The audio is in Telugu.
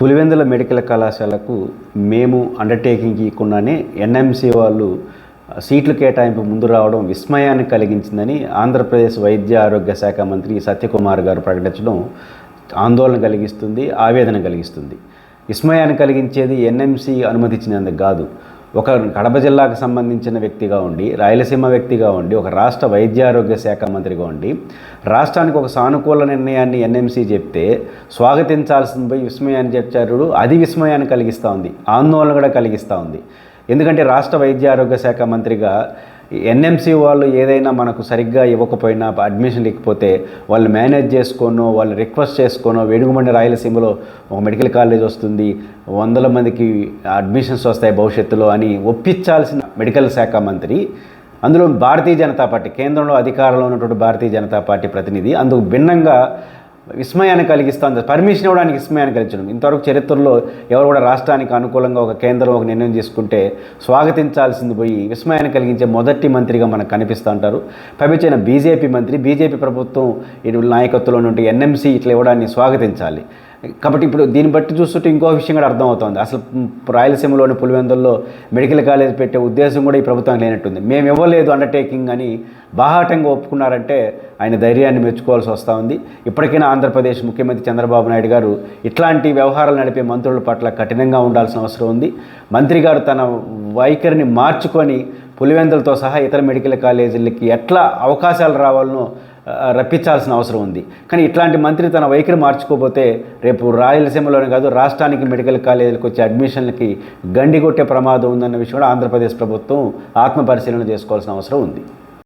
పులివెందుల మెడికల్ కళాశాలకు మేము అండర్టేకింగ్ ఇవ్వకుండానే ఎన్ఎంసి వాళ్ళు సీట్లు కేటాయింపు ముందు రావడం విస్మయాన్ని కలిగించిందని ఆంధ్రప్రదేశ్ వైద్య ఆరోగ్య శాఖ మంత్రి సత్యకుమార్ గారు ప్రకటించడం ఆందోళన కలిగిస్తుంది ఆవేదన కలిగిస్తుంది. విస్మయాన్ని కలిగించేది ఎన్ఎంసి అనుమతించినందుకు కాదు. ఒక కడప జిల్లాకు సంబంధించిన వ్యక్తిగా ఉండి రాయలసీమ వ్యక్తిగా ఉండి ఒక రాష్ట్ర వైద్య ఆరోగ్య శాఖ మంత్రిగా ఉండి రాష్ట్రానికి ఒక సానుకూల నిర్ణయాన్ని ఎన్ఎంసీ చెప్తే స్వాగతించాల్సిన పోయి విస్మయాన్ని చెప్పారు అది విస్మయాన్ని కలిగిస్తూ ఉంది ఆందోళన కూడా కలిగిస్తూ ఉంది. ఎందుకంటే రాష్ట్ర వైద్య ఆరోగ్య శాఖ మంత్రిగా ఎన్ఎంసీ వాళ్ళు ఏదైనా మనకు సరిగ్గా ఇవ్వకపోయినా అడ్మిషన్ ఇవ్వకపోతే వాళ్ళు మేనేజ్ చేసుకోనో వాళ్ళు రిక్వెస్ట్ చేసుకోనో వేడుగుమండి రాయలసీమలో ఒక మెడికల్ కాలేజ్ వస్తుంది వందల మందికి అడ్మిషన్స్ వస్తాయి భవిష్యత్తులో అని ఒప్పించాల్సిన మెడికల్ శాఖ మంత్రి అందులో భారతీయ జనతా పార్టీ కేంద్రంలో అధికారంలో ఉన్నటువంటి భారతీయ జనతా పార్టీ ప్రతినిధి అందుకు భిన్నంగా విస్మయాన్ని కలిగిస్తుంది పర్మిషన్ ఇవ్వడానికి విస్మయాన్ని కలిగించడం. ఇంతవరకు చరిత్రలో ఎవరు కూడా రాష్ట్రానికి అనుకూలంగా ఒక కేంద్రం ఒక నిర్ణయం తీసుకుంటే స్వాగతించాల్సింది పోయి విస్మయాన్ని కలిగించే మొదటి మంత్రిగా మనకు కనిపిస్తూ ఉంటారు. పైపించిన బీజేపీ మంత్రి బీజేపీ ప్రభుత్వం ఇటు నాయకత్వంలో నుండి ఎన్ఎంసీ ఇట్లా ఇవ్వడాన్ని స్వాగతించాలి. కాబట్టి ఇప్పుడు దీన్ని బట్టి చూస్తుంటే ఇంకో విషయం కూడా అర్థమవుతోంది అసలు రాయలసీమలోని పులివెందుల్లో మెడికల్ కాలేజ్ పెట్టే ఉద్దేశం కూడా ఈ ప్రభుత్వం లేనట్టుంది. మేము ఇవ్వలేదు అండర్టేకింగ్ అని బాహాటంగా ఒప్పుకున్నారంటే ఆయన ధైర్యాన్ని మెచ్చుకోవాల్సి వస్తూ ఉంది. ఇప్పటికైనా ఆంధ్రప్రదేశ్ ముఖ్యమంత్రి చంద్రబాబు నాయుడు గారు ఇట్లాంటి వ్యవహారాలు నడిపే మంత్రుల పట్ల కఠినంగా ఉండాల్సిన అవసరం ఉంది. మంత్రి గారు తన వైఖరిని మార్చుకొని పులివెందులతో సహా ఇతర మెడికల్ కాలేజీలకి ఎట్లా అవకాశాలు రావాలనో రప్పించాల్సిన అవసరం ఉంది. కానీ ఇట్లాంటి మంత్రి తన వైఖరి మార్చుకోకపోతే రేపు రాయలసీమలోనే కాదు రాష్ట్రానికి మెడికల్ కాలేజీలకు వచ్చే అడ్మిషన్లకి గండి కొట్టే ప్రమాదం ఉందన్న విషయం కూడా ఆంధ్రప్రదేశ్ ప్రభుత్వం ఆత్మపరిశీలన చేసుకోవాల్సిన అవసరం ఉంది.